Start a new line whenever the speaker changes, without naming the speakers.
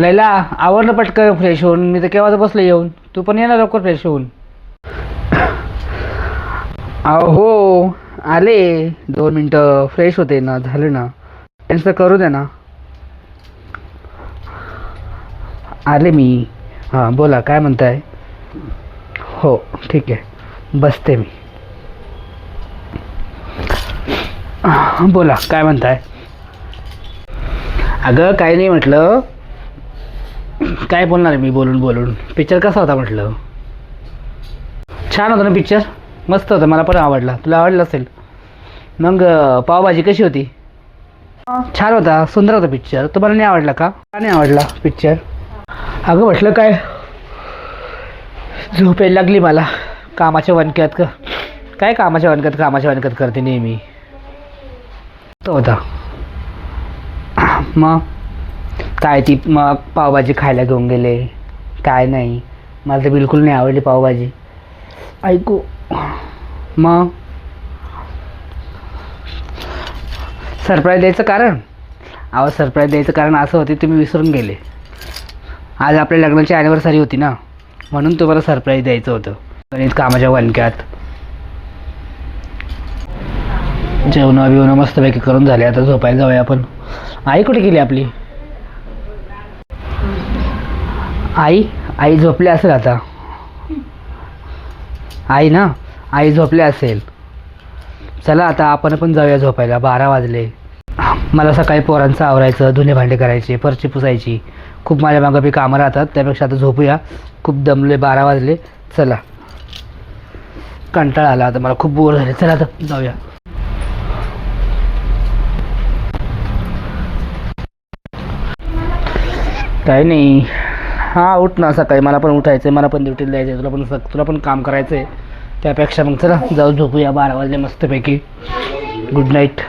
लैला आवडलं पटकन फ्रेश होऊन. मी तर केव्हाच बसलो येऊन? तू पण ये ना लवकर फ्रेश होऊन. अहो हो आले. दोन मिनटं फ्रेश होते ना झालं ना. त्यांचं करू दे ना. आले मी. हां बोला काय म्हणताय? हो ठीक आहे. बसते मी हां, बोला काय म्हणताय? अगं काही नाही म्हटलं. काय बोलणार आहे मी बोलून बोलून? पिक्चर कसा होता म्हटलं? छान होता ना पिक्चर मस्त होता मला पण आवडला. तुला आवडला असेल. मग पावभाजी कशी होती? छान होता सुंदर होता पिक्चर तुम्हाला नाही आवडला का? नाही आवडला पिक्चर अगं म्हटलं काय? झोप यायला लागली मला. कामाच्या वनक्यात का काय कामाच्या वनक्यात कामाच्या वनक्यात करते नेहमी. होता. मग काय ती मग पावभाजी खायला घेऊन गेले. काय नाही. मला तर बिलकुल नाही आवडली पावभाजी. ऐकू. मग सरप्राईज द्यायचं कारण? अहो सरप्राईज द्यायचं कारण असं होते तुम्ही विसरून गेले. आज आपल्या लग्नाची ॲनिव्हर्सरी होती ना. म्हणून तुम्हाला सरप्राईज द्यायचं होतं. गणित कामाच्या वनक्यात जेवणं बिवणं मस्तपैकी करून झाले. आता झोपायला जाऊया आपण. आई कुठे गेली आपली? आई आई झोपली असेल आता. आई ना? आई झोपली असेल. चला आता आपण पण जाऊया झोपायला. बारा वाजले. मला सकाळी पोरांचं आवरायचं धुणे भांडे करायचे फरची पुसायची. खूप माझ्या मागं बी कामं राहतात. त्यापेक्षा आता झोपूया. खूप दमले बारा वाजले. चला. कंटाळा आला आता मला. खूप बोर झाले. चला आता जाऊया. काही नाही. हां उठ ना सकाळी. मला पण उठायचं आहे मला पण ड्युटीला जायचं आहे तुला पण स- तुला पण काम करायचं आहे त्यापेक्षा मग चला जाऊ झोपूया. बारा वाजले मस्तपैकी. Good night